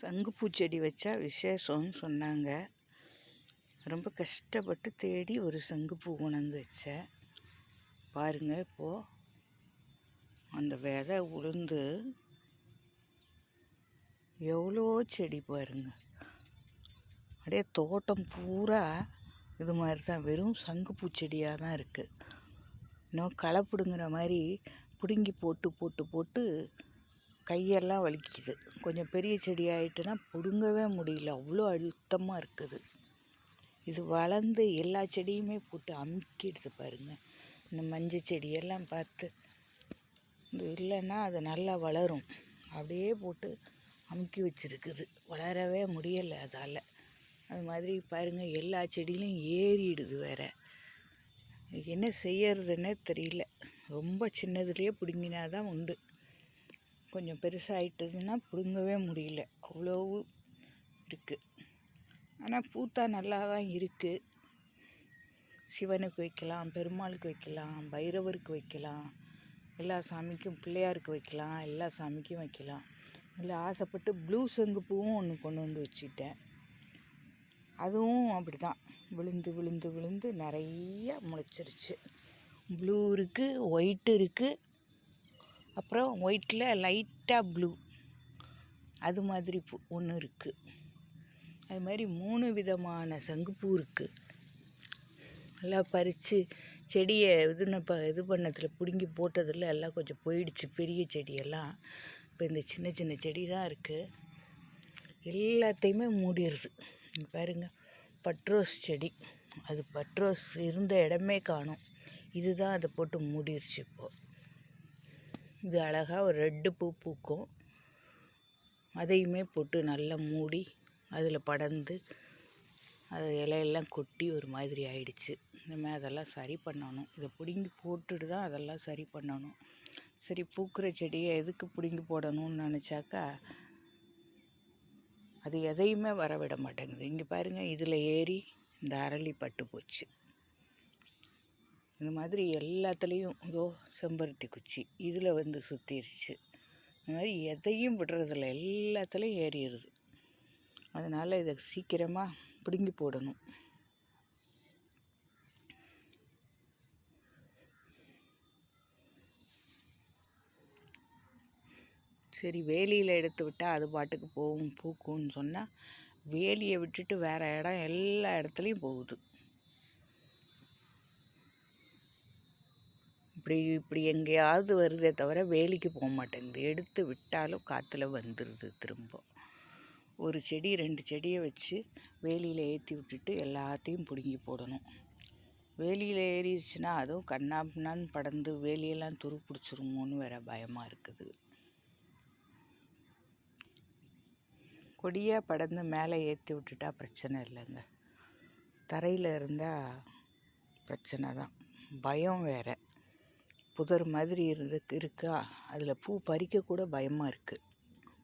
சங்குப்பூ செடி வச்சா விசேஷம்னு சொன்னாங்க. ரொம்ப கஷ்டப்பட்டு தேடி ஒரு சங்குப்பூ கொண்டாந்து வச்சேன். பாருங்கள் இப்போது அந்த விதை உளுந்து எவ்வளோ செடி பாருங்க. அப்படியே தோட்டம் பூரா இது மாதிரி தான் வெறும் சங்குப்பூ செடியாக தான் இருக்குது இன்னும் களை பிடுங்குற மாதிரி பிடுங்கி போட்டு போட்டு போட்டு கையெல்லாம் வலிக்குது. கொஞ்சம் பெரிய செடி ஆயிட்டுனா பிடுங்கவே முடியல. அவ்வளோ அழுத்தமாக இருக்குது. இது வளர்ந்து எல்லா செடியுமே போட்டு அமுக்கிடுது பாருங்கள் இந்த மஞ்சள் செடியெல்லாம் பார்த்து இது இல்லைன்னா அது நல்லா வளரும். அப்படியே போட்டு அமுக்கி வச்சிருக்குது. வளரவே முடியலை அதால். அது மாதிரி பாருங்கள் எல்லா செடியிலும் ஏறிடுது வேற. என்ன செய்யறதுன்னே தெரியல. ரொம்ப சின்னதுலேயே பிடுங்கினா தான் உண்டு. கொஞ்சம் பெருசாகிட்டதுன்னா பிடுங்கவே முடியல. அவ்வளோ இருக்குது ஆனால் பூத்தா நல்லா தான் இருக்குது சிவனுக்கு வைக்கலாம் பெருமாளுக்கு வைக்கலாம் பைரவருக்கு வைக்கலாம் எல்லா சாமிக்கும் பிள்ளையாருக்கு வைக்கலாம் எல்லா சாமிக்கும் வைக்கலாம். இல்லை ஆசைப்பட்டு ப்ளூ சங்கு பூவும் ஒன்று கொண்டு வந்து வச்சுட்டேன். அதுவும் அப்படி தான் விழுந்து விழுந்து விழுந்து நிறைய முளைச்சிருச்சு. ப்ளூ இருக்குது ஒயிட்டு இருக்குது அப்புறம் ஒயிட்டில் லைட்டாக ப்ளூ. அது மாதிரி பூ ஒன்று இருக்குது அது மாதிரி மூணு விதமான சங்குப்பூ இருக்குது நல்லா பறித்து செடியை இதுன்னு இப்போ இது பண்ணதில் பிடுங்கி போட்டதில் எல்லாம் கொஞ்சம் போயிடுச்சு. பெரிய செடியெல்லாம். இப்போ இந்த சின்ன சின்ன செடி தான் இருக்குது எல்லாத்தையுமே மூடிடுது பாருங்கள் பட்ரோஸ் செடி. அது பட்ரோஸ் இருந்த இடமே காணும். இதுதான் அதை போட்டு மூடிடுச்சு இப்போது இது அழகாக ஒரு ரெட்டு பூ பூக்கும். அதையுமே போட்டு நல்லா மூடி அதில் படர்ந்து அது இலையெல்லாம் கொட்டி ஒரு மாதிரி ஆயிடுச்சு. இனிமேல் அதெல்லாம் சரி பண்ணணும். இதை பிடுங்கி போட்டுட்டு தான் அதெல்லாம் சரி பண்ணணும். சரி பூக்கிற செடியை எதுக்கு பிடுங்கி போடணும்னு நினச்சாக்கா அது எதையுமே வர விட மாட்டேங்குது. இங்கே பாருங்கள் இதில் ஏறி இந்த அரளி பட்டு போச்சு. இந்த மாதிரி எல்லாத்துலேயும் இதோ செம்பருத்தி குச்சி இதில் வந்து சுற்றிருச்சு இந்த மாதிரி எதையும் விடுறதில்ல எல்லாத்துலேயும் ஏறிடுது. அதனால் இதை சீக்கிரமாக பிடுங்கி போடணும். சரி வேலியில் எடுத்து விட்டால் அது பாட்டுக்கு போகும் பூக்கும்னு சொன்னால் வேலியை விட்டுட்டு வேறு இடம் எல்லா இடத்துலையும் போகுது. இப்படி இப்படி எங்கேயாவது வருதே தவிர வேலிக்கு போக மாட்டேங்குது எடுத்து விட்டாலும் காற்றுல வந்துடுது திரும்ப. ஒரு செடி ரெண்டு செடியை வச்சு வேலியில் ஏற்றி விட்டுட்டு எல்லாத்தையும் பிடுங்கி போடணும். வேலியில் ஏறிடுச்சுன்னா அதுவும் கண்ணாபின்னான்னு படந்து வேலியெல்லாம் துரு பிடிச்சிருமோன்னு வேற பயமாக இருக்குது. கொடியாக படந்து மேலே ஏற்றி விட்டுட்டா பிரச்சனை இல்லைங்க. தரையில் இருந்தால் பிரச்சனை தான். பயம் வேறு. புதர் மாதிரி இருந்து இருக்கா? அதில் பூ பறிக்க கூட பயமாக இருக்குது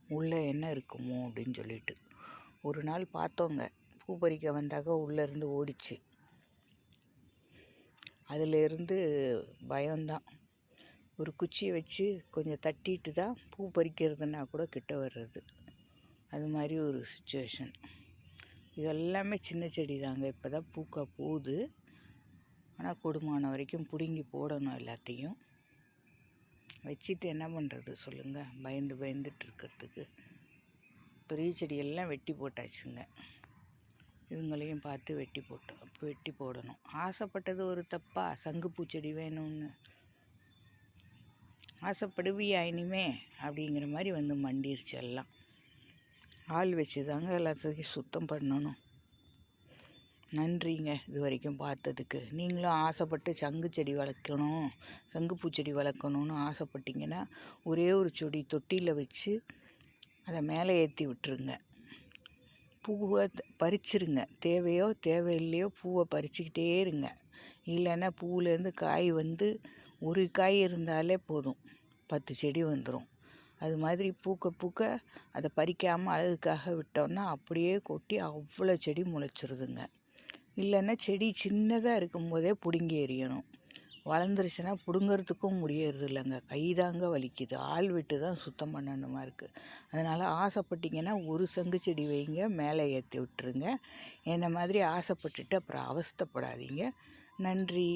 உள்ளே என்ன இருக்குமோ அப்படின்னு சொல்லிட்டு. ஒரு நாள் பார்த்தோங்க. பூ பறிக்க வந்தாக உள்ளேருந்து ஓடிச்சு. அதிலேருந்து பயம்தான். ஒரு குச்சியை வச்சு கொஞ்சம் தட்டிட்டு தான் பூ பறிக்கிறதுனா கூட கிட்ட வர்றது. அது மாதிரி ஒரு சுச்சுவேஷன் இதெல்லாமே சின்ன செடி தாங்க இப்போ தான் பூக்க போகுது. ஆனால் கூடுமான வரைக்கும் பிடுங்கி போடணும் எல்லாத்தையும். வச்சுட்டு என்ன பண்ணுறது சொல்லுங்கள் பயந்து பயந்துட்டு இருக்கிறதுக்கு. பெரிய செடியெல்லாம் வெட்டி போட்டாச்சுங்க. இவங்களையும் பார்த்து வெட்டி போட்டோம். வெட்டி போடணும். ஆசைப்பட்டது ஒரு தப்பா? சங்குப்பூ செடி வேணும்னு. ஆசைப்படுவியா இனிமே? அப்படிங்கிற மாதிரி வந்து மண்டிருச்சு எல்லாம். ஆள் வச்சு தாங்க எல்லாத்தையும் சுத்தம் பண்ணணும். நன்றிங்க இது வரைக்கும் பார்த்ததுக்கு. நீங்களும் ஆசைப்பட்டு சங்கு செடி வளர்க்கணும் சங்குப்பூ செடி வளர்க்கணுன்னு ஆசைப்பட்டீங்கன்னா ஒரே ஒரு செடி தொட்டியில் வச்சு அதை மேலே ஏற்றி விட்டுருங்க. பூவை பறிச்சிருங்க. தேவையோ தேவையில்லையோ பூவை பறிச்சுக்கிட்டே இருங்க. இல்லைன்னா பூவிலேருந்து காய் வந்து ஒரு காய் இருந்தாலே போதும். பத்து செடி வந்துடும் அது மாதிரி பூக்க பூக்க அதை பறிக்காமல் அழகுக்காக விட்டோம்னா அப்படியே கொட்டி அவ்வளோ செடி முளைச்சிருதுங்க. இல்லைன்னா செடி சின்னதாக இருக்கும்போதே பிடுங்கி எறியணும். வளர்ந்துருச்சுன்னா பிடுங்கிறதுக்கும் முடியறது இல்லைங்க கை தாங்க வலிக்குது. ஆள் விட்டு தான் சுத்தம் பண்ணணுமா இருக்குது அதனால் ஆசைப்பட்டீங்கன்னா ஒரு சங்கு செடி வைங்க மேலே ஏற்றி விட்டுருங்க. என்ன மாதிரி ஆசைப்பட்டுட்டு அப்புறம் அவஸ்தப்படாதீங்க. நன்றி.